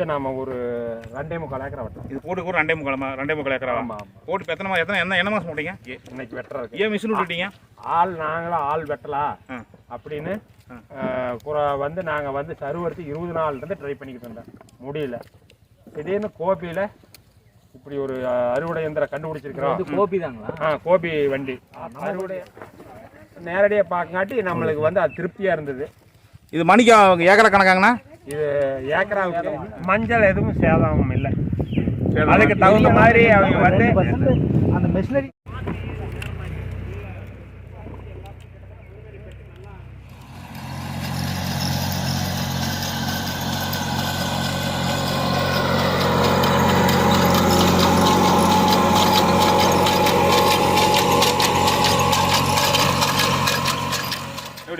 மஞ்சள் நாம ஒரு ரெண்டே முக்கால் ஏக்கரை வெட்டோம் இது போட்டு கூட ரெண்டே முக்கால் மா- ரெண்டே முக்கால் ஏக்கரா? ஆமா ஆமா. போட்டு எத்தனை மா- எத்தனை என்ன என்ன மாதம் போட்டீங்க? இன்னைக்கு வெட்டுறதுக்கு. ஏன் மிஷின் விட்டுட்டீங்க? ஆள் நாங்களும் ஆள் வெட்டலாம். அப்படின்னு வந்து நாங்கள் வந்து சருவத்துக்கு இருபது நாள் இருந்து ட்ரை பண்ணிக்கிட்டு இருந்தோம் முடியல. திடீர்னு கோபியில் இப்படி ஒரு அறுவடை இயந்திரம் கண்டுபிடிச்சிருக்கிறோம். கோபி தாங்களா? ஆ கோபி வண்டி. அறுவடை நேரடியாக பார்க்கங்காட்டி நம்மளுக்கு வந்து அது திருப்தியாக இருந்தது. இது மணிக்கு ஏக்கரை கணக்காங்கண்ணா? இது ஏக்கராவுக்கு மஞ்சள் எதுவும் சேதமும் இல்லை. அதுக்கு தகுந்த மாதிரி அவங்க வந்து அந்த மெஷினரி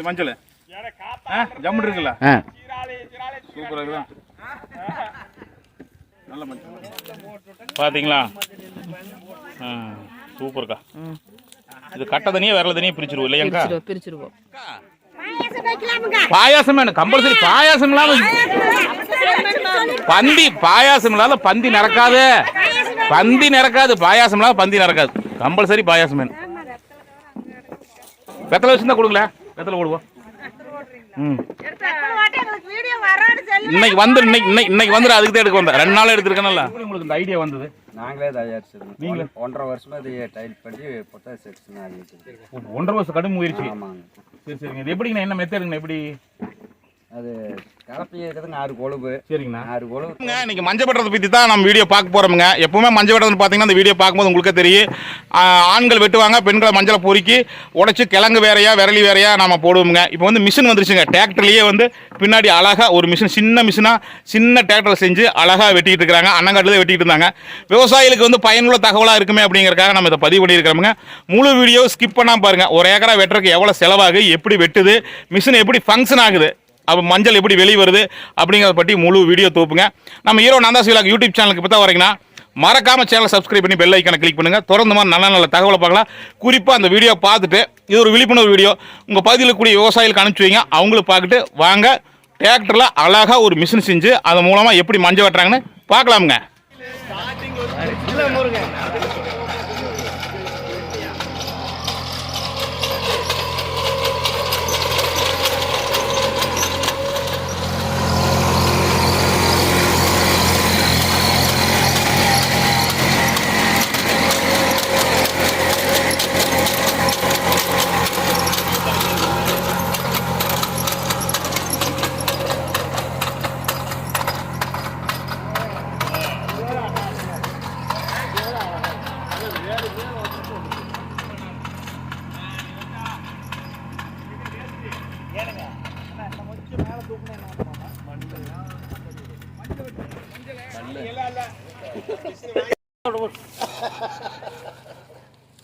மஞ்சள்? ஆ ஜம்முன்னு இருக்குல்ல? சூப்பராக இருக்குதா நல்ல பார்த்தீங்களா சூப்பர்க்கா. இது கட்ட தனியாக விரல தனியாக பிரிச்சிருவோம் இல்லையாக்கா பிரிச்சிருவோம் பாயாசம் வேணும் கம்பல்சரி பாயாசம் இல்லாம பந்தி பாயாசம் இல்லாத பந்தி நடக்காது பந்தி நடக்காது பாயாசம் இல்லாத பந்தி நடக்காது கம்பல்சரி பாயாசம் வேணும். வெத்தலை வச்சுருந்தா கொடுங்களேன். வெத்தலை போடுவோம். இன்னைக்கு வந்து இன்னைக்கு இன்னைக்கு இன்னைக்கு வந்துடும் அதுக்கு தான் எடுக்க வந்தேன். ரெண்டு நாள் எடுத்துருக்கேன்ல உங்களுக்கு இந்த ஐடியா வந்தது? நாங்களே தயாரிச்சிருந்தோம் நீங்களே? ஒன்- ஒன்றரை வருஷமா இது டைல் பண்ணி புத்தக செக்ஷன் ஒன்றரை வருஷம் கடும் முயற்சி. ஆமாங்க. சரி சரிங்க. இது எப்படிங்கண்ணா? என்ன மெத்தடுங்கண்ணா எப்படி? அது கலப்பி இருக்குதுங்க ஆறு கொழுவு சரிங்கண்ணா. ஆறு கொழுவு இன்னைக்கு மஞ்சள் வெட்டுறதை பற்றி தான் நம்ம வீடியோ பார்க்க போகிறோமுங்க எப்பவுமே மஞ்சள் வெட்டுறது பார்த்தீங்கன்னா அந்த வீடியோ பார்க்கும்போது உங்களுக்கே தெரியும். ஆ, ஆண்கள் வெட்டுவாங்க பெண்களை மஞ்சளை பொறுக்கி உடைச்சி கிழங்கு வேறையா விரலி வேறையா நாம போடுவோமுங்க. இப்போ வந்து மிஷின் வந்துருச்சுங்க. டிராக்டர்லேயே வந்து பின்னாடி அழகா ஒரு மிஷின் சின்ன மிஷினாக சின்ன டிராக்டர் செஞ்சு அழகா வெட்டிட்டு இருக்கிறாங்க அண்ணங்காட்டில் வெட்டிட்டு இருந்தாங்க. விவசாயிகளுக்கு வந்து பயனுள்ள தகவலாக இருக்குமே அப்படிங்கறக்காக நம்ம இதை பதிவு பண்ணியிருக்கிறோமுங்க. முழு வீடியோ ஸ்கிப் பண்ணாம பாருங்க. ஒரு ஏக்கரா வெட்டுறதுக்கு எவ்வளோ செலவாகு எப்படி வெட்டுது மிஷின் எப்படி ஃபங்க்ஷன் ஆகுது. அப்போ மஞ்சள் எப்படி வெளியே வருது அப்படிங்கிறத பற்றி முழு வீடியோ தோப்புங்க. நம்ம ஹீரோ நந்தா சிலாக் யூடியூப் சேனலுக்கு இப்போ தான் வரீங்கன்னா மறக்காமல் சேனலை சப்ஸ்கிரைப் பண்ணி பெல் ஐக்கனை கிளிக் பண்ணுங்கள் தொடர்ந்து மாதிரி நல்ல நல்ல தகவலை பார்க்கலாம். குறிப்பாக அந்த வீடியோ பார்த்துட்டு இது ஒரு விழிப்புணர்வு வீடியோ உங்கள் பகுதியில் கூடிய விவசாயிகளுக்கு அனுப்பிச்சி வைங்க. அவங்களும் பார்த்துட்டு வாங்க. டிராக்டரில் அழகாக ஒரு மிஷின் செஞ்சு அது மூலமாக எப்படி மஞ்சள் வெட்டுறாங்கன்னு பார்க்கலாமுங்க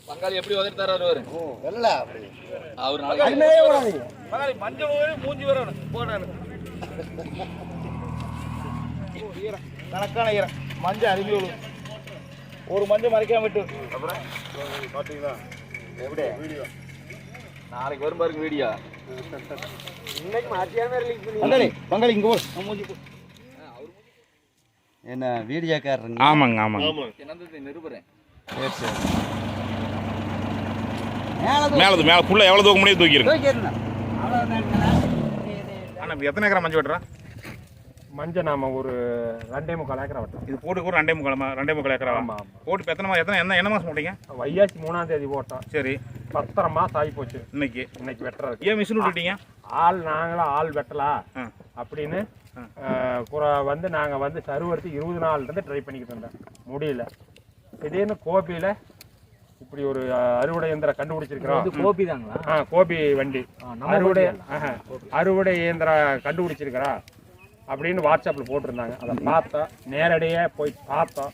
பங்காளி எப்படி உதவி தர்றாரு அவரு அவர் நாளைக்கு மஞ்சள் மூஞ்சி வரணும் போடணும் ஈரம் மஞ்சள் விழும் ஒரு மஞ்சள் மறைக்காம விட்டு. அப்புறம்? நாளைக்கு வரும் பாருங்க வீடியோ. பங்காளி பங்காளி இங்கே போ மூஞ்சி போ. என்ன வீடியோக்காரருங்க? ஆமாங்க ஆமாங்க. என்னது சரி சரி. மேலே மேலே ஃபுல்லாக எவ்வளோ தூக்க முடியும் ஆனால் இப்போ எத்தனை ஏக்கரா மஞ்சள் வெட்டுறா? மஞ்சள் நாம ஒரு ரெண்டே முக்கால் ஏக்கரை வெட்டோம். இது போட்டு கூட ரெண்டே முக்கால் மா- ரெண்டே முக்கால் ஏக்கரா? ஆமா ஆமா. போட்டு எத்தனை மா- எத்தனை என்ன என்ன மாதம் போட்டீங்க? வையாசி மூணாம் தேதி போட்டோம். சரி. பத்தரை மாசம் ஆகி போச்சு. இன்னைக்கு. இன்னைக்கு வெட்டுறதுக்கு ஏன் மிஷின் விட்டுட்டீங்க? ஆள் நாங்களும் ஆள் வெட்டலாம் ஆ. அப்படின்னு வந்து நாங்கள் வந்து சருவத்துக்கு இருபது நாள் இருந்து ட்ரை பண்ணிக்கிட்டு இருந்தோம் முடியல. திடீர்னு கோபியில் இப்படி ஒரு அறுவடை இயந்திரம் கண்டுபிடிச்சிருக்கிறோம். கோபி தாங்களா? ஆ கோபி வண்டி. அறுவடை ஆஹா, அறுவடை இயந்திரம் கண்டுபிடிச்சிருக்கிறா. அப்படின்னு வாட்ஸ்அப்பில் போட்டிருந்தாங்க. அதை பார்த்தோம் நேரடியாக போய் பார்த்தோம்.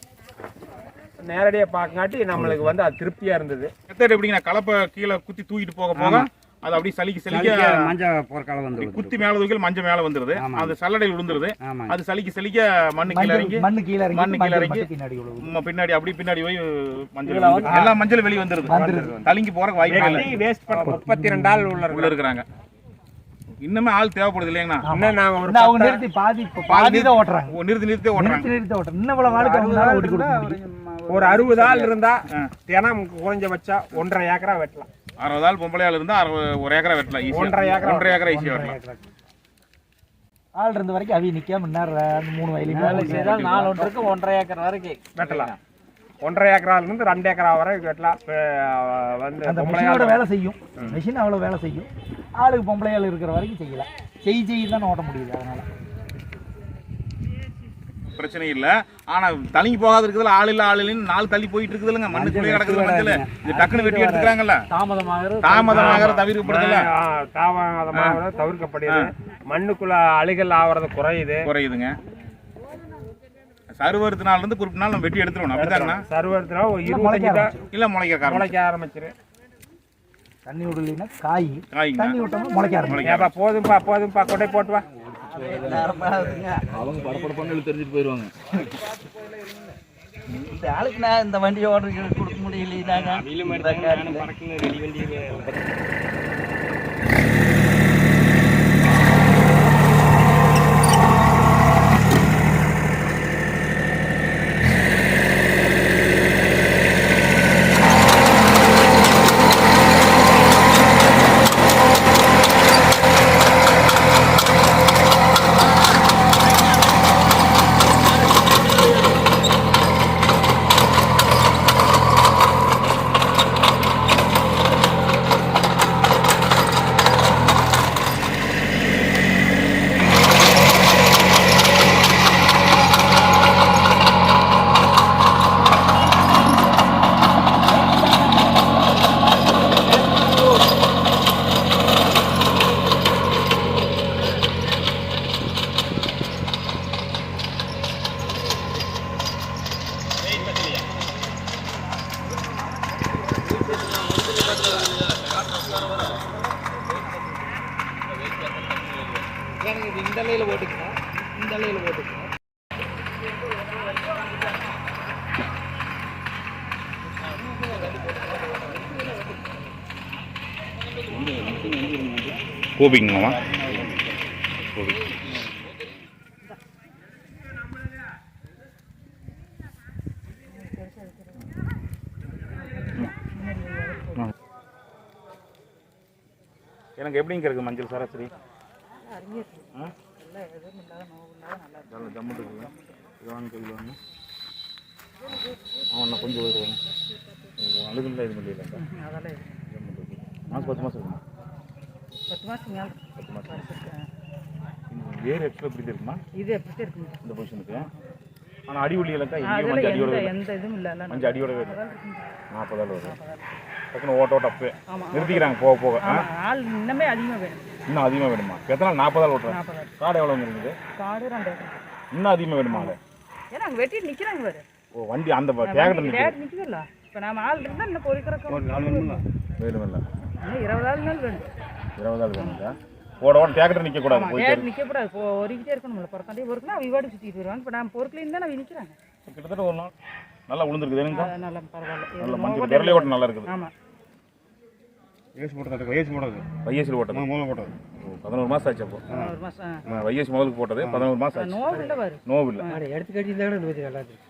நேரடியாக பார்க்கங்காட்டி நம்மளுக்கு வந்து அது திருப்தியாக இருந்தது. மெத்தட் எப்படிங்க? கலப்பை கீழே குத்தி தூக்கிட்டு போக போக அது அப்படியே சலிக்க சலிக்க மஞ்சள் பொற்காலம் வந்து குத்தி மேல தூக்கி மஞ்சள் மேல வந்துருது. அது சல்லடையில் விழுந்துருது. அது சலிக்க சலிக்க மண்ணு கீழே இறங்கி மண்ணு கீழே இறங்கி மண்ணு கீழே இறங்கி பின்னாடி. ம- பின்னாடி அப்படி பின்னாடி போய் மஞ்சள். எல்லா மஞ்சள் வெளியே வந்துருது. தலிங்கி போறக்கு வாய்ப்பு இல்லை. வேஸ்ட் பண்ண முப்பத்தி ரெண்டு ஆள் உள்ள உள்ள இருக்கிறாங்க. இன்னுமே ஆள் தேவைப்படுது இல்லைங்கண்ணா இன்னும் நான் ஒரு அவங்க நிறுத்தி பாதி இப்போ பாதி தான் ஓட்டுறாங்க. நிறுத்தி நிறுத்தி ஓட்டுறாங்க. நிறுத்தி நிறுத்தி ஓட்டுறாங்க. இன்னும் இவ்வளவு வாழ்க்கை ஓட்டி கொடுக்க ஒரு அறுபது ஆள் இருந்தா தினம் குறைஞ்ச வச்சா ஒன்றரை ஏக்கரா வெட்டலாம். அறுபது ஆள் பொம்பளை ஆள் இருந்தா அறுபது ஒரு ஏக்கரா வெட்டலாம் ஒன்றரை ஏக்கரா ஒன்றரை ஏக்கரா ஈஸியா வெட்டலாம். ஆள் இருந்த வரைக்கும் அவி நிக்காம நேரம் அந்த மூணு வயலுக்கு நாலு ஒன்றுக்கு ஒன்றரை ஏக்கர் வரைக்கும். வெட்டலாம். ஒன்றரை ஏக்கரால இருந்து ரெண்டு ஏக்கரா வரை வெட்டலாம். வந்து அந்த வேலை செய்யும். மிஷின் அவ்வளவு வேலை செய்யும். ஆளுக்கு பொம்பளை ஆள் இருக்கிற வரைக்கும் செய்யலாம். செய் செய் தான் ஓட்ட முடியுது அதனால. பிரச்சனை இல்ல. ஆனா தள்ளி போகாத இருக்குதுல ஆள் இல்ல ஆள் இல்லைன்னு நாலு தள்ளி போயிட்டு இருக்குதுல்லங்க மண்ணுக்குள்ளே கிடக்குது மஞ்சள். இது டக்குன்னு வெட்டி எடுத்துக்கிறாங்கல்ல. தாமதமாகிறது தாமதமாகிற தவிர்க்கப்படுதுல்ல. தாமதமாக தவிர்க்கப்படுது. மண்ணுக்குள்ள அழுகல் ஆவறது குறையுது. குறையுதுங்க. சருவறுத்து நாள்ல இருந்து குறிப்பிட்ட நாள் நம்ம வெட்டி எடுத்துருவோம். தான் ஆரம்பிச்சிடும். இல்ல முளைக்க முளைக்க ஆரம்பிச்சிரு. தண்ணி விடலைன்னா காய். காய்ங்க. தண்ணி விட்டோம்னா முளைக்க ஆரம்பிக்கும் போதும்பா போதும்பா கொட்டை போட்டு வா. அவங்க படப்படப்பான்னு தெரிஞ்சுட்டு போயிடுவாங்க இந்த ஆளுக்கு நான் இந்த வண்டியை ஓடுறது கொடுக்க முடியலைனாங்க இந்த அலையில ஓட்டுக்கணும் இந்த அலையில ஓட்டுக்கணும் கோபிங்கம்மா எப்படிங்க இருக்குது மஞ்சள் சராசரி ஜம்மு இருக்குங்க இது வாங்க கையில் வாங்க. அவன் கொஞ்சம் வருவாங்க அழுகுல இது முடியல மாதம் பத்து மாதம் இருக்குமா? பத்து மாதம் மேலே. பத்து மாதம் வேறு ஆக்சுவலாக இப்படி இருக்குமா? இது எப்படி இருக்குங்க இந்த பொசிஷனுக்கு. ஆனால் அடி ஒளி எல்லாம் இங்கேயும் அதில் மஞ்சள் அடியோட எந்த இதுவும் இல்லை. மஞ்சள் அடியோட வேணும் வரும். டக்குனு ஓட்ட ஓட்ட அப்பே நிறுத்திக்கிறாங்க போக போக. ஆள் இன்னமே அதிகமாக வேணும். இன்னும் அதிகமாக வேணுமா? எத்தனை நாள்? நாற்பதாள் ஓட்டுறேன் நாற்பதாள் காடு எவ்வளோ இருக்குது? காடு ரெண்டு இன்னும் அதிகமாக வேணுமா அது? ஏன்னா அங்கே வெட்டிட்டு நிற்கிறாங்க வேறு ஓ வண்டி அந்த டேகர் நிற்குதுல்ல இப்போ நாம ஆள் இருந்தால் இன்னும் பொறிக்கிறக்கு வேணும் இல்லை இன்னும் இருபது ஆள் நாள் வேணும். இருபதாள் வேணுங்க ஓட ஓட டேக்கர் நிற்கக்கூடாது ஆமாம் போயிட்டு டேட் நிற்கக்கூடாது இப்போ ஒருக்கிட்டே இருக்கணும்ல. பிறத்தாண்டே ஒருக்குனா அவ வாடி சுற்றிட்டு வருவாங்க இப்போ நான் பொருட்கள் தான் அவங்க நிற்கிறாங்க. கிட்டத்தட்ட ஒரு நாள். நல்லா உளுந்துருக்குது. எனக்கு நல்லா பரவாயில்ல. நல்ல மஞ்சள் விரலே ஓட்ட நல்லா இருக்குது. ஆமாம் ஏசி போட்டது வயசு போட்டது. வைஎஸ்சில் போட்டது? மூலம் போட்டது. பதினோரு மாதம் ஆச்சு அப்போ. வைஎஸ் முதலுக்கு போட்டது பதினோரு மாதம் ஆச்சு. நோவு இல்லை பாரு. நோவு இல்லை. எடுத்து கட்டி நல்லா இருக்கு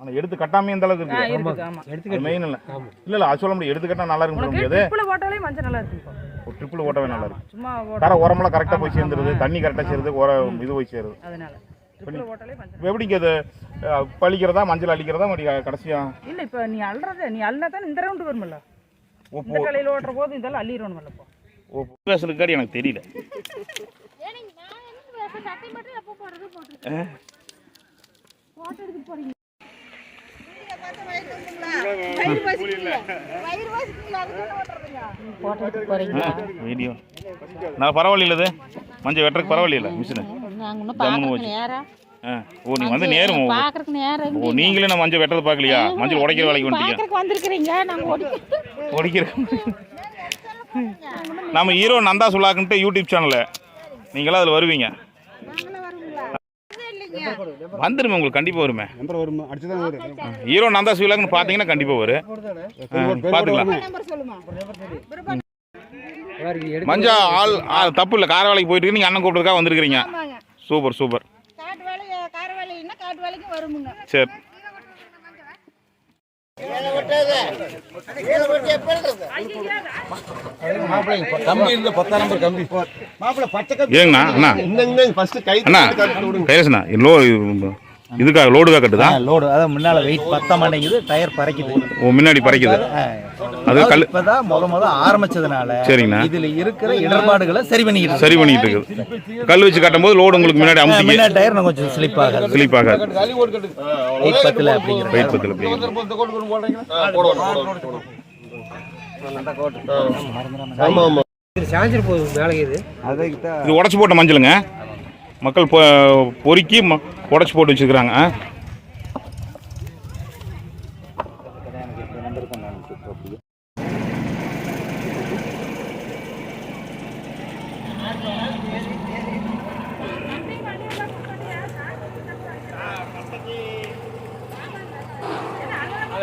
ஆனால் எடுத்து கட்டாமே எந்த அளவுக்கு ஆமாம் அது மெயின் இல்லை. இல்லை இல்லை அது சொல்ல முடியாது. எடுத்து கட்டா நல்லா உனக்கு முடியாது. ட்ரிப்பில் போட்டாலே மஞ்சள் நல்லா இருக்கும் ஒரு ட்ரிப்பிள் ஓட்டவே நல்லா இருக்கும் சும்மா தர உரமெல்லாம் கரெக்டாக போய் சேர்ந்துருது தண்ணி கரெக்டாக சேருது உர இது போய் சேருது. ஓட்டாலே எப்படிங்க அது பழிக்கிறதா மஞ்சள் அடிக்கிறதா மறுபடி கடைசியா? இல்ல இப்ப நீ அல்றத நீ அல்னா தான் இந்த ரவுண்டு வரும்ல. இந்த கலையில ஓட்டுற போது இதெல்லாம் அள்ளிடணும்ல இப்போ ஓ பேசுறதுக்காடி எனக்கு தெரியல. வீடியோ. நான் பரவாயில்ல இது. மஞ்சள் வெட்டுறதுக்கு பரவாயில்ல மிஷினு. நாங்க ஓ நீங்கள் வந்து நேரம் நேரம் ஓ நீங்களே நான் மஞ்சள் வெட்டுறது பார்க்கலையா மஞ்சள் உடைக்கிற வேலைக்கு வந்துட்டீங்க. பார்க்கறதுக்கு வந்திருக்கிறீங்க நாங்க ஓடி ஒடிக்கிற நம்ம ஹீரோ நந்தா சுலாக்குன்ட்டு யூடியூப் சேனலு நீங்களாம் அதில் வருவீங்க. வந்துருமே உங்களுக்கு கண்டிப்பாக வருமே. ஹீரோ நந்தா சுலாக்குன்னு பார்த்தீங்கன்னா கண்டிப்பாக வரும். பார்த்துக்கலாம் மஞ்சள் ஆள் தப்பு இல்லை. கார வேலைக்கு போயிட்டு இருக்கு, நீங்க அண்ணன் கூப்பிட்டுருக்கா வந்திருக்கிறீங்க. Super super. சரி. கம்பி இருந்த பத்தாம் நம்பர் கம்பி. மாப்பிள்ள பச்சை கம்பி ஏங்கண்ணா அண்ணா. இந்த ஃபர்ஸ்ட் கை அண்ணா கையசண்ணா லோ இதுக்காக லோடுக்காக கட்டுதா? லோடு. அதான் முன்னால வெயிட் பத்த மாட்டேங்குது டயர் பறக்குது. ஓ முன்னாடி பறைக்குது. அது கல் இப்பதான் முத முத ஆரம்பிச்சதுனால சரிங்கண்ணா. இதுல இருக்கிற இடர்பாடுகளை சரி பண்ணிக்கிட்டு சரி பண்ணிட்டு இருக்குது கல் வச்சு கட்டும்போது லோடு உங்களுக்கு முன்னாடி அமுத்திக்கு முன்னாடி டயர் நான் கொஞ்சம் ஸ்லிப் ஆகாது. ஸ்லிப் ஆகாது. வெயிட் பத்தல அப்படிங்கிற வெயிட் பத்தில் அப்படிங்கிறது ஆமா ஆமா. சாஞ்சிட்டு போகுது வேலைக்கு இது உடச்சி போட்ட மஞ்சளுங்க. மக்கள் பொ பொறுக்கி ம உடச்சி போட்டு வச்சுருக்குறாங்க.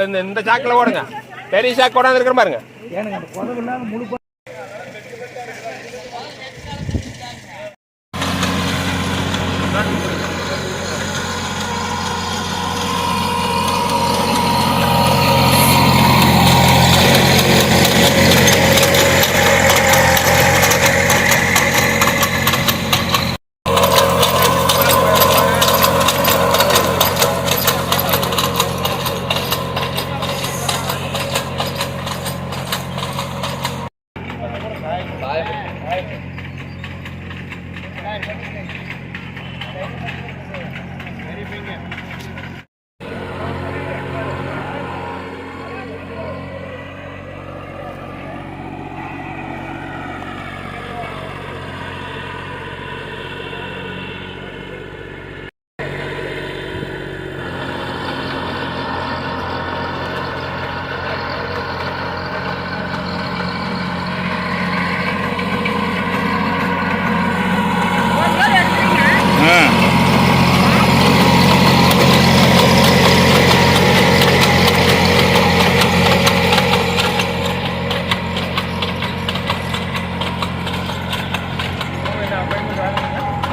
இந்த இந்த சாக்கில் ஓடுங்க. பெரிய சாக்கு கொண்டாந்து இருக்கிற பாருங்க. ஏனுங்க அந்த புதவுலாம் முழு ஆ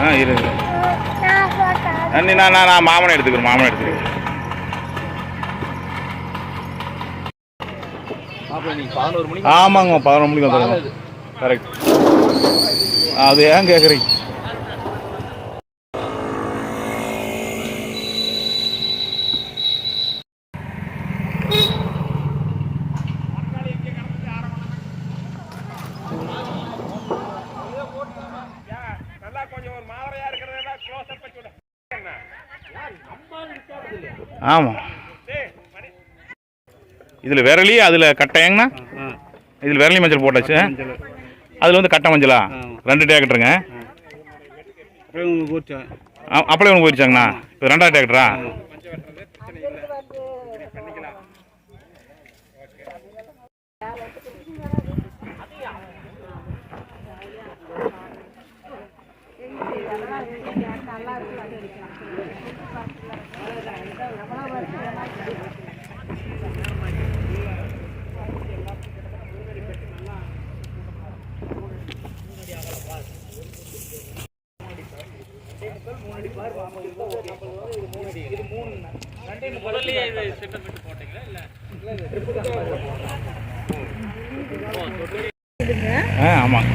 ஆ இரு இரு. அண்ணி நான் நான் நான் மாமனை எடுத்துக்கிறேன் மாமனை எடுத்துக்கிறேன். ஆமாங்க பதினொரு மணிக்கு வந்துடுங்க கரெக்ட் அது ஏன் கேட்குறீங்க நல்லா கொஞ்சம் ஒரு மாதிரியா இருக்கிறதெல்லாம் க்ளோஸ் அப் வச்சு ஆமாம் இதில் விரலி அதில் கட்டையங்கண்ணா இதில் விரலி மஞ்சள் போட்டாச்சு. அதில் வந்து கட்டை மஞ்சளா? ரெண்டு டேக்கெட்டுருங்க அப்படியே ஒன்று போயிடுச்சாங்கண்ணா? இப்போ ரெண்டாவது டேக்கெட்டரா ஆ. ஆமாம்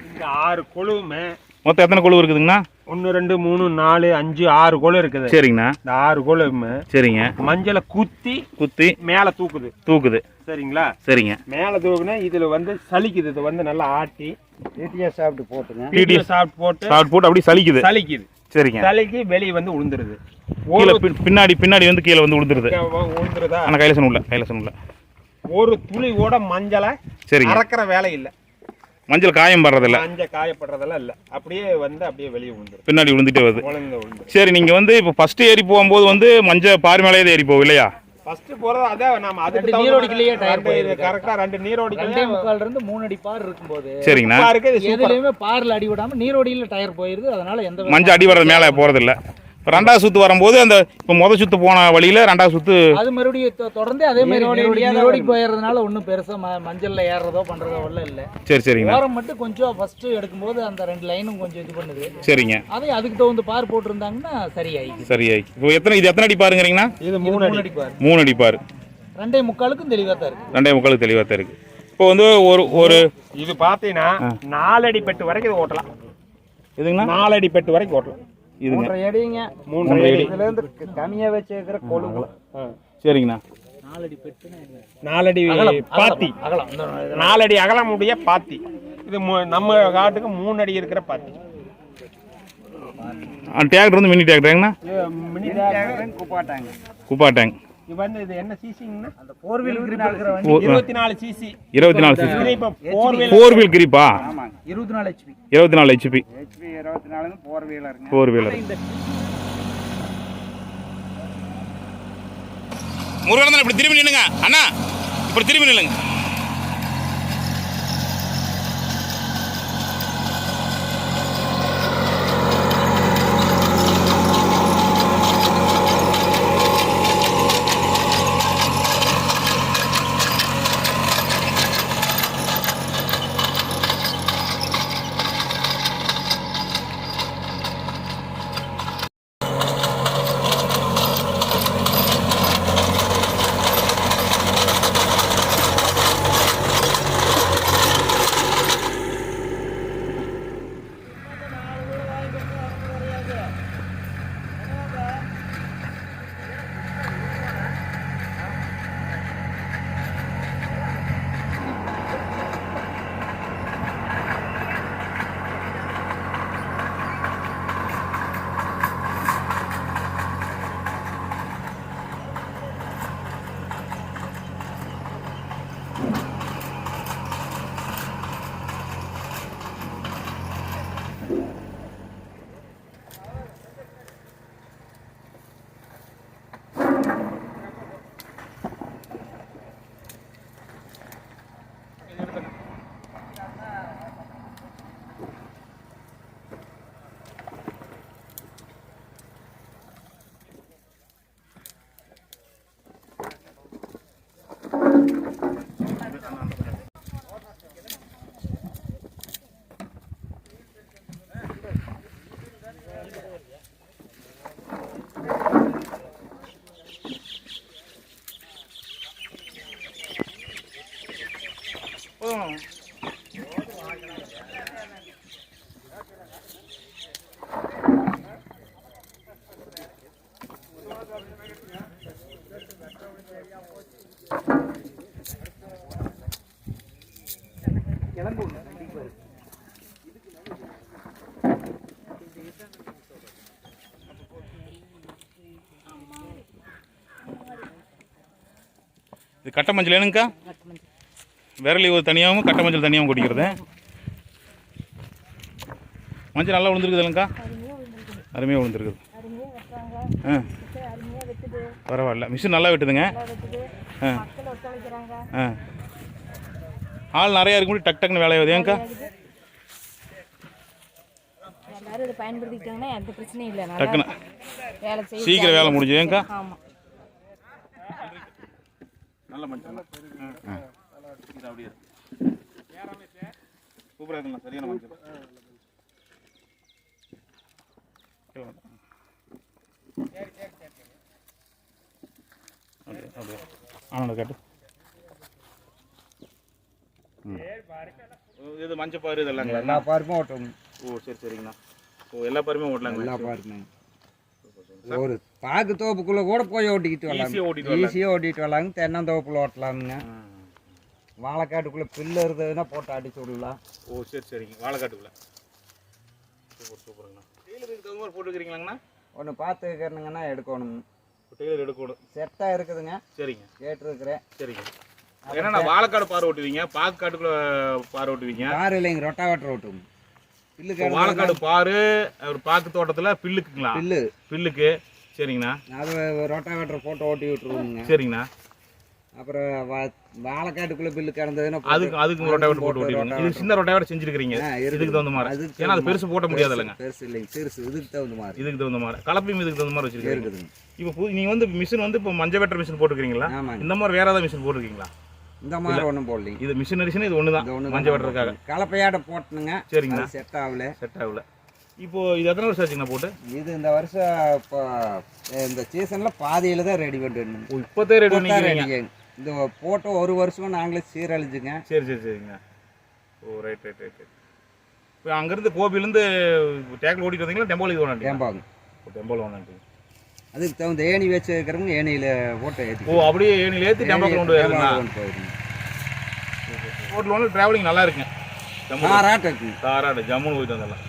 இந்த ஆறு கொழுவுமே மொத்தம் எத்தனை குழு இருக்குதுங்கண்ணா? ஒன்று ரெண்டு மூணு நாலு அஞ்சு ஆறு கொழு இருக்குது. சரிங்கண்ணா. இந்த ஆறு கொழுவுமே சரிங்க. மஞ்சளை குத்தி குத்தி மேலே தூக்குது. தூக்குது. சரிங்களா? சரிங்க. மேலே தூக்குனா இதுல வந்து சலிக்குது. இது வந்து நல்லா ஆட்டி டிடிஎஸ் சாப்பிட்டு போட்டுங்க. TTS சாப்பிட்டு போட்டு சாப்பிட்டு போட்டு அப்படியே சலிக்குது. சலிக்குது. சரிங்க. சலிக்கு வெளியே வந்து உளுந்துருது கீழே பின்- பின்னாடி பின்னாடி வந்து கீழே வந்து விழுந்துருது உளுந்துருதா ஆனால் கைலசன் உள்ள கைலசன் உள்ள. ஒரு துளி கூட மஞ்சளை சரிங்க. அறக்கிற வேலை இல்ல. மஞ்சள் காயம் படுறதில்ல மஞ்சள் காயப்படுறதெல்லாம் இல்ல. அப்படியே வந்து அப்படியே வெளியே உளுந்துரும் பின்னாடி விழுந்துட்டே வருது. சரி நீங்கள் வந்து இப்போ ஃபஸ்ட்டு ஏறி போகும்போது வந்து மஞ்சள் பாரி மேலேயே ஏறி போகும் இல்லையா? ஃபர்ஸ்ட் போறது அதான் நாம அதுக்கு தகுந்த நீரோடிக்குள்ளேயே டயர் போயிருக்கு. கரெக்டா ரெண்டு நீரோடிக்குள்ளே முக்கால் இருந்து மூணு அடி பார் இருக்கும்போது சரிங்கண்ணா. இது சூப்பர் எதுலயுமே பார்ல அடி விடாம நீரோடியில டயர் போயிருது. அதனால எந்த மஞ்சள் அடி வர்றது மேலே போகிறதில்ல இப்போ ரெண்டாவது சுற்று வரும்போது அந்த இப்போ முத சுற்று போன வழியில் ரெண்டாவது சுற்று அது மறுபடியும் தொடர்ந்து அதே மாதிரி. போயிடுறதுனால ஒன்றும் பெருசா ம- மஞ்சள்ல ஏறுறதோ பண்றதோ ஒன்றும் இல்லை. சரி சரிங்கண்ணா ஓரம் மட்டும் கொஞ்சம் ஃபர்ஸ்ட் எடுக்கும்போது அந்த ரெண்டு லைனும் கொஞ்சம் இது பண்ணுது. சரிங்க. அதே அதுக்கு தகுந்த பார் போட்டிருந்தாங்கன்னா சரியாயிக்குது. சரியாய் இப்போ எத்தனை இது எத்தனை அடி பாருங்கிறீங்கண்ணா இது மூணு அடி. பார். மூணு அடி பாரு. ரெண்டே முக்காலுக்கும் தெளிவா தான் இருக்கு. ரெண்டே முக்காலுக்கு தெளிவாக தான் இருக்குது இப்போ வந்து ஒரு ஒரு இது பாத்தீங்கன்னா நாலடி பெட்டு வரைக்கும் இது ஓட்டலாம். இதுங்கண்ணா நாலடி பெட்டு வரைக்கும் ஓட்டலாம். இதுங்க. மூன்றரை அடிங்க. மூணு அடி. இதுல இருந்து கம்மியா வச்சிருக்கிற கொழுவு சரிங்கண்ணா. நாலடி பாத்தி. நாலடி அகலமுடைய பாத்தி. இது மூ- நம்ம காட்டுக்கு மூணு அடி இருக்கிற பாத்தி. டிராக்டர் வந்து மினி டிராக்டருங்கண்ணா மினி குப்பா டேங்க் இது வந்து இது என்ன சிசிங்கண்ணா அந்த ஃபோர் வீல் கிரிப் இருக்கிற வண்டி ஓ- இருபத்தி நாலு சிசி இருபத்தி நாலு சிசி இப்போ ஃபோர் வீலர் ஃபோர் வீல் கிரிப்பா ஆமாங்க. இருபத்தி நாலு ஹெச்பி இருபத்தி நாலு ஹெச்பி ஹெச்பி இருபத்தி நாலுங்க ஃபோர் வீலருங்க ஃபோர் வீலர் முருகன் இப்படி திரும்பி நில்லுங்க. அண்ணா இப்படி திரும்பி நில்லுங்க. இது கட்ட மஞ்சள் ஏனுங்கக்கா விரலி ஒரு தனியாகவும் கட்ட மஞ்சள் தனியாகவும் குடிக்கிறது மஞ்சள் நல்லா விழுந்துருக்குது இல்லைங்கக்கா அருமையாக விழுந்துருக்குது. ஆ. பரவாயில்ல. மிஷின் நல்லா வெட்டுதுங்க. ஆ. ஆ. ஆள் நிறையா இருக்கும் டக் டக்குன்னு வேலையாகுது ஏங்கக்கா எல்லாரும் இதை பயன்படுத்திக்கிட்டாங்கன்னா எந்த பிரச்சனையும் இல்லை. டக்குன்னு. வேலை செய்ய சீக்கிரம் வேலை முடிஞ்சு ஏங்கக்கா ஆமா. நல்ல மஞ்சள் இது அப்படியே சூப்பராக சரியான மஞ்சள். அப்படியே அப்படியே. ஆனோட காட்டு ம். இது மஞ்சள் பாரு இதெல்லாம் எல்லா பாருமே ஓட்டும் ஓ சரி சரிங்கண்ணா. ஓ எல்லா பாருமே எல்லா ஓட்டலாங்களா பாருமே. ஒரு பாக்கு தோப்புக்குள்ள கூட போய் ஓட்டிக்கிட்டு வரலாம். ஓட்டிட்டு வரலாம். ஈஸியாக ஓட்டிட்டு வரலாங்க தென்னந்தோப்புல ஓட்டலாமுங்க. வாழைக்காட்டுக்குள்ள பில்லு இருந்ததுன்னா போட்டு அடிச்சு விடலாம். ஓ சரி சரிங்க. வாழைக்காட்டுக்குள்ள. சூப்பர் சூப்பருங்கண்ணா. டெய்லருக்கு தகுந்த மாதிரி போட்டுக்கிறீங்களாங்கண்ணா? ஒன்று பார்த்து வைக்கிறனுங்கன்னா எடுக்கணும். டெய்லர் எடுக்கணும். செட்டாக இருக்குதுங்க. சரிங்க. கேட்டிருக்கிறேன். சரிங்க. ஏன்னா நான் வாழைக்காடு பார் ஓட்டுவீங்க பாக்கு காட்டுக்குள்ள பார் ஓட்டுவீங்க கார் இல்லைங்க ரொட்டாவட்டர் ஓட்டும். பில்லு இப்போ வாழைக்காடு பாரு ஒரு பாக்கு தோட்டத்தில் பில்லுக்குங்களா? பில்லு. பில்லுக்கு சரிங்கண்ணா. அது ரோட்டாவேட்டர் போட்டு ஓட்டி விட்டுருவோங்க சரிங்கண்ணா. அப்புறம் வாழைக்காட்டுக்குள்ள பில்லு கிடந்ததுன்னா அதுக்கு அதுக்கு ரொட்டாவேட்டர் போட்டு ஓட்டிடுங்க. இது சின்ன ரொட்டாவேட்டர் இருக்குது. இதுக்கு தகுந்த மாதிரி. அதுக்கு ஏன்னா அது பெருசு போட முடியாது இல்லைங்க பெருசு இல்லைங்க. சிறுசு இதுக்கு தகுந்த மாதிரி. இதுக்கு தகுந்த மாதிரி. கலப்பையும் இதுக்கு தகுந்த மாதிரி வச்சிருக்கீங்க இருக்குதுங்க இப்போ நீங்கள் வந்து மிஷின் வந்து இப்போ மஞ்சள் வெட்டுற மிஷின் போட்டுக்கிறீங்களா? இந்த மாதிரி வேற ஏதாவது மிஷின் போட்டுருக்கீங்களா? இந்த மாதிரி ஒன்றும் போடலைங்க. இது மிஷின் அடிஷன் இது ஒன்று தான் மஞ்சள் வெட்டுறதுக்காக கலப்பையாட்ட போட்டணுங்க சரிங்கண்ணா அது செட் ஆகல. செட் ஆகல. இப்போ இது எத்தனை வருஷம் ஆச்சுங்கண்ணா போட்டு? இது இந்த வருஷம் இப்போ இந்த சீசனில் பாதியில் தான் ரெடி பண்ணணும் ஓ இப்போத்தே ரெடி ரெடிங்க இந்த போட்ட ஒரு வருஷமா நாங்களே சீரழிச்சுங்க சரி சரி சரிங்க. ஓ ரைட் ரைட் ரைட் இப்போ அங்கேருந்து கோபிலேருந்து டேக்கில் ஓட்டிட்டு வந்தீங்களா? டெம்போல இது ஒன்றாங்க ஏம்பாங்க டெம்போல ஒன்றாங்க அதுக்கு தகுந்த ஏணி வச்சு இருக்கிறவங்க ஏணியில் போட்டு ஏற்றி ஓ அப்படியே ஏணியில் ஏற்றி டெம்போக்கு கொண்டு போயிருங்க ரோட்டில் வந்து டிராவலிங் நல்லா இருக்குங்க. ஆ ராட் இருக்குங்க. தாராடு ஜம்முன்னு போயிட்டு வந்துடலாம்.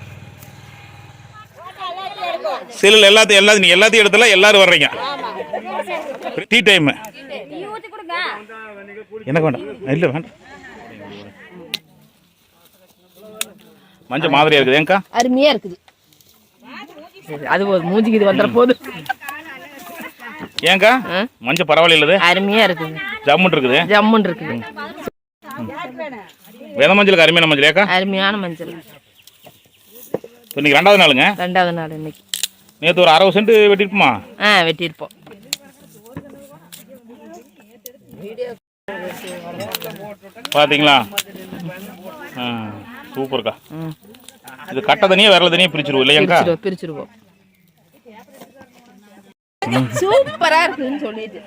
செல்லில் எல்லாத்தையும் எல்லாத்தையும் நீ எல்லாத்தையும் எடுத்துல எல்லாரும் வர்றீங்க. டீ டைம் எனக்கு வேண்டாம். இல்லை வேண்டாம். மஞ்சள் மாதிரியா இருக்குது ஏங்கா? அருமையா இருக்குது. அது ஒரு மூஞ்சிக்கு இது வந்துற போது ஏங்கா? மஞ்சள் பரவாயில்ல இல்லது அருமையா இருக்குது. ஜம்முன்னு இருக்குது. ஜம்முன் இருக்குது. வித மஞ்சளுக்கு அருமையான மஞ்சள் ஏக்கா? அருமையான மஞ்சள். இன்னைக்கு ரெண்டாவது நாளுங்க. ரெண்டாவது நாள் இன்னைக்கு. நேற்று ஒரு அறுபது சென்ட் வெட்டிருக்குமா ஆ வெட்டியிருப்போம். பார்த்தீங்களா ஆ சூப்பர்க்கா. இது கட்டை தனியாக விரல தனியாக பிரிச்சிருவோம் இல்லையாக்கா பிரிச்சிருவோம். சூப்பரா இருக்குன்னு சொல்லிட்டு.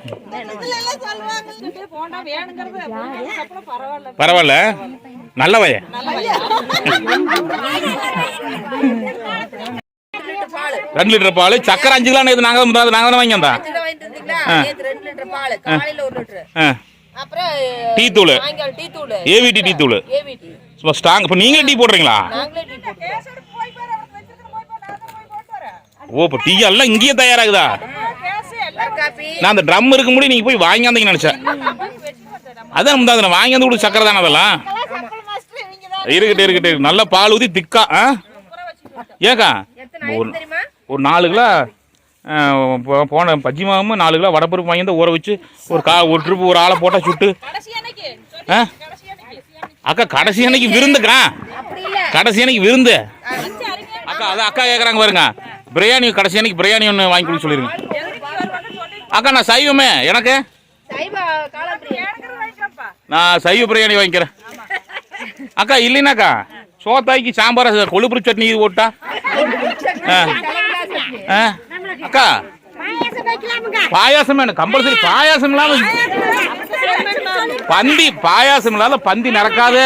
பரவாயில்ல. நல்ல வய ரெண்டு லிட்டர் பால் சக்கரை அஞ்சு கிலோ இது நாங்கள் தான் நாங்கள் தான் வாங்கி வந்தோம் ரெண்டு லிட்டர் பால். காலையில ஒரு லிட்டர். ஆ. அப்புறம் டீ தூள். சாயங்காலம் டீ தூள். ஏவிடி டீ தூள். ஏவிடி சும்மா ஸ்ட்ராங் இப்போ நீங்களே டீ போடுறீங்களா? நாங்களே டீ போட்டுருவோம் ஓ இப்போ டீ எல்லாம் இங்கேயே தயாராகுதா? நான் அந்த ட்ரம் இருக்க முடியும் நீங்கள் போய் வாங்கியாந்தீங்கன்னு நினச்சேன். அதான் முந்தாது வாங்கியாந்து கூட சக்கரை தானே அதெல்லாம்? இருக்கட்டும் இருக்கட்டும். நல்ல பால் ஊற்றி திக்கா ஆ? ஏக்கா? ஒரு தெரியுமா? ஒரு நாலு கிலோ போன பஜ்ஜி மாவும் நாலு கிலோ வடப்பருப்பு வாங்கி வந்து ஊற வச்சு ஒரு கா ஒரு ட்ரிப்பு ஒரு ஆளை போட்டால் சுட்டு. ஆ? அக்கா கடைசி அன்னைக்கு விருந்துக்கா கடைசி அன்னைக்கு விருந்து. அக்கா அதான் அக்கா கேட்குறாங்க பாருங்க. பிரியாணி கடைசி அன்னைக்கு பிரியாணி ஒன்று வாங்கி கொடுக்க சொல்லிருங்க. அக்கா நான் சைவமே. எனக்கு? நான் சைவ பிரியாணி வாங்கிக்கிறேன். அக்கா இல்லைனாக்கா சோத்தாய்க்கு சாம்பார் கொழுப்புறு சட்னி இது போட்டா? அக்கா பாயாசம் வேணும். கம்பல்சரி பாயாசம் இல்லாம பந்தி பாயாசம் இல்லாத பந்தி நிறக்காது.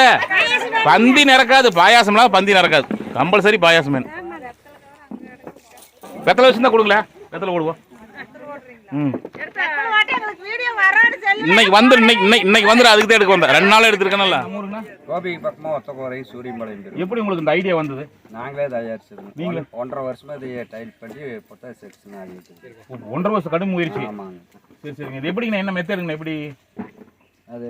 பந்தி நிறக்காது பாயாசம் இல்லாத பந்தி நிறக்காது. கம்பல்சரி பாயாசம் வேணும். வெத்தலை வச்சுருந்தா கொடுங்களேன். வெத்தலை கொடுவோம் இன்னைக்கு வந்து இன்னைக்கு இன்னைக்கு இன்னைக்கு வந்துடும் அதுக்கு தான் எடுக்க வந்தேன். ரெண்டு நாள் எடுத்துருக்கேன்ல கோபி பக்கமாக ஒத்தக்கோரை பேர். எப்படி உங்களுக்கு இந்த ஐடியா வந்தது? நாங்களே தயாரிச்சிருந்தோம். நீங்களே? ஒன்- ஒன்றரை வருஷமா இது டைல் பண்ணி புத்தக செக்ஷன் ஆகிட்டு ஒன்றரை வருஷம் கடும் முயற்சி. ஆமாங்க. சரி சரிங்க. இது எப்படிங்கண்ணா? என்ன மெத்தடுங்கண்ணா எப்படி? அது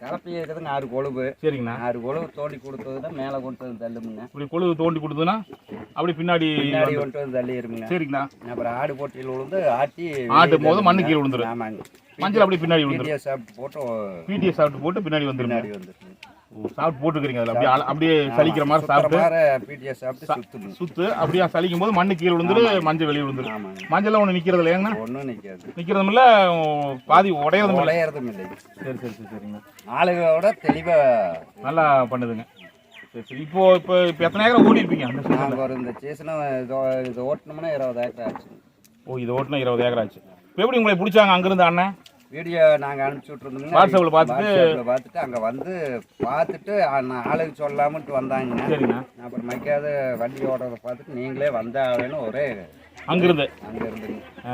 கலப்பையே இருக்குதுங்க ஆறு கொழுவு. சரிங்கண்ணா. ஆறு கொழுவு தோண்டி கொடுத்ததுன்னா மேலே கொண்டு வந்து தள்ளுமுங்க. இப்படி கொழு தோண்டி கொடுத்ததுன்னா அப்படி பின்னாடி பின்னாடி கொண்டு வந்து தள்ளி இருமுங்க சரிங்கண்ணா. அப்புறம் ஆடு போட்டியில் விழுந்து ஆட்டி ஆட்டும் போது மண்ணு கீழே விழுந்துரும். ஆமாங்க. மஞ்சள் அப்படி பின்னாடி விழுந்துரும். பிடிஎஸ் சாப்பிட்டு போட்டு பிடிஎஸ் சாப்பிட்டு போட்டு பின்னாடி வந்துருங்க பின்னாடி ஓ, சாப்பிட்டு போட்டுக்கிறீங்க அதில். அப்படியே அப்படியே சலிக்கிற மாதிரி சாப்பிட்டு சுத்து அப்படியே சலிக்கும் போது மண்ணு கீழே விழுந்துரு மஞ்சள் வெளியே விழுந்துரும் ஆமாங்க. மஞ்சள்லாம் ஒன்று நிற்கிறது இல்லையாங்கண்ணா ஒன்றும் நிற்காது நிற்கிறதும் இல்லை பாதி உடையறதும் இல்லை. உடையறதும் இல்லை சரி சரி சரி சரிங்க. ஆளுகளோட தெளிவாக நல்லா பண்ணுதுங்க. சரி சரி. இப்போ இப்போ இப்போ எத்தனை ஏக்கர் ஓடி இருப்பீங்க அந்த இந்த சீசனை இது இது ஓட்டினோம்னா இருபது ஏக்கர் ஆச்சு. ஓ இது ஓட்டினா இருபது ஏக்கர் ஆச்சு. இப்போ எப்படி உங்களை பிடிச்சாங்க அங்கிருந்து அண்ணன்? வீடியோ நாங்கள் அனுப்பிச்சி விட்ருந்தோம்னா வாட்ஸ்அப்ல பார்த்துட்டு? பார்த்துட்டு அங்கே வந்து பார்த்துட்டு நான் ஆளுக்கு சொல்லாமட்டு வந்தாங்க சரிண்ணா அப்புறம் மைக்காவது வண்டி ஓடுறத பார்த்துட்டு நீங்களே வந்தா ஆகணும் ஒரே அங்கிருந்து. அங்கே இருந்துங்க ஆ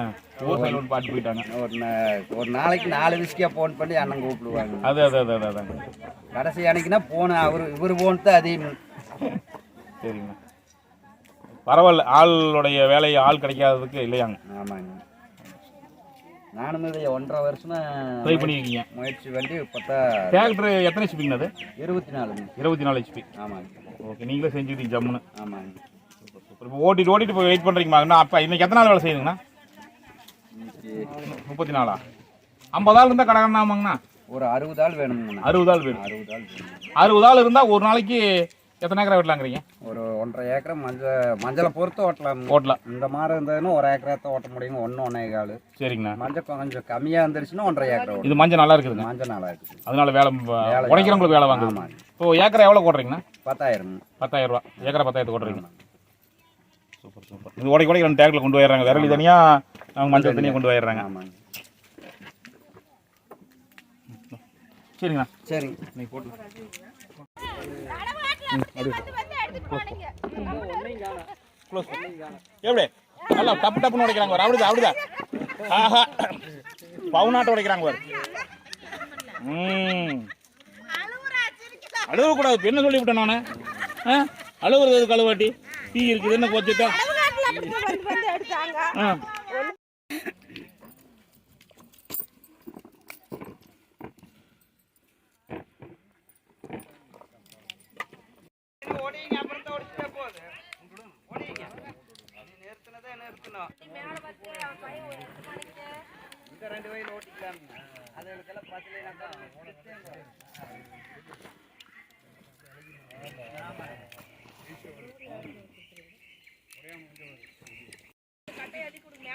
ஊர் சைடு வந்து பாட்டு போயிட்டாங்க. ஒரு ஒரு நாளைக்கு நாலு விஸ்கியாக ஃபோன் பண்ணி அண்ணன் கூப்பிடுவாங்க. அது அது அது அது அதாங்க கடைசி அன்னைக்குன்னா போன அவர் இவர் ஃபோன் தான் அதிகம். சரிங்க. பரவாயில்ல ஆளுடைய வேலையை ஆள் கிடைக்காததுக்கு இல்லையாங்க. ஆமாங்க. நானும் இதை ஒன்றரை வருஷமா ட்ரை பண்ணியிருக்கீங்க. முயற்சி பண்ணி பார்த்தா டிராக்டர் எத்தனை ஹெச்பிங்க அது? இருபத்தி நாலுங்க இருபத்தி நாலு ஹெச்பி ஆமாங்க. ஓகே நீங்களே செஞ்சுக்கிட்டீங்க ஜம்முன்னு. ஆமாங்க. இப்போ ஓட்டிட்டு ஓட்டிட்டு போய் வெயிட் பண்ணுறீங்கம்மா அப்போ இன்னைக்கு எத்தனை நாள் வேலை செய்யுங்கண்ணா முப்பத்தி நாலா ஐம்பது ஆள் இருந்தால் கடை வாங்கினா ஒரு அறுபது ஆள் வேணுங்கண்ணா. அறுபது ஆள் வேணும். அறுபது ஆள் அறுபது ஆள் இருந்தால் ஒரு நாளைக்கு எத்தனை ஏக்கரா வெட்டலாங்கிறீங்க? ஒரு ஒன்றரை ஏக்கரை மஞ்சள் மஞ்சளை பொறுத்து ஓட்டலாம். ஓட்டலாம். இந்த மாதிரி இருந்ததுன்னா ஒரு ஏக்கரத்தை ஓட்ட முடியுங்க. ஒன்று ஒன்றே கால். சரிங்கண்ணா. மஞ்சள் கொஞ்சம் கம்மியாக இருந்துருச்சுன்னா ஒன்றரை ஏக்கரை ஓடும். இது மஞ்சள் நல்லா இருக்குதுங்க. மஞ்சள் நல்லா இருக்குது. அதனால வேலை உடைக்கிறவங்களுக்கு வேலை வாங்குது. இப்போ ஏக்கரா எவ்வளோ போடுறீங்கண்ணா? பத்தாயிரம். பத்தாயிரம் ரூபா. ஏக்கரா பத்தாயிரத்து போடுறீங்க. Super super. இது உடைக்க உடைக்க ரெண்டு டேக்கில் கொண்டு போயிடுறாங்க. விரலி தனியாக அவங்க மஞ்சள் தனியாக கொண்டு போயிடுறாங்க. ஆமாங்க. சரிங்கண்ணா. சரிங்க. நீ போட்டு எப்படி? நல்லா டப்பு டப்புன்னு உடைக்கிறாங்க பாரு அப்படிதான் அப்படிதான். ஆஹா. பவுனாட்ட உடைக்கிறாங்க பாரு. ம். அழுவக்கூடாது என்ன சொல்லி விட்டேன் நான் அழுவுறது கழுவாட்டி டீ இருக்குது என்ன கோச்சுட்டா இந்த ரெண்டு வயல் ஓட்டிக்கலாம் அதுகளுக்கெல்லாம் பத்துலாம் கட்டையை அடி கொடுங்க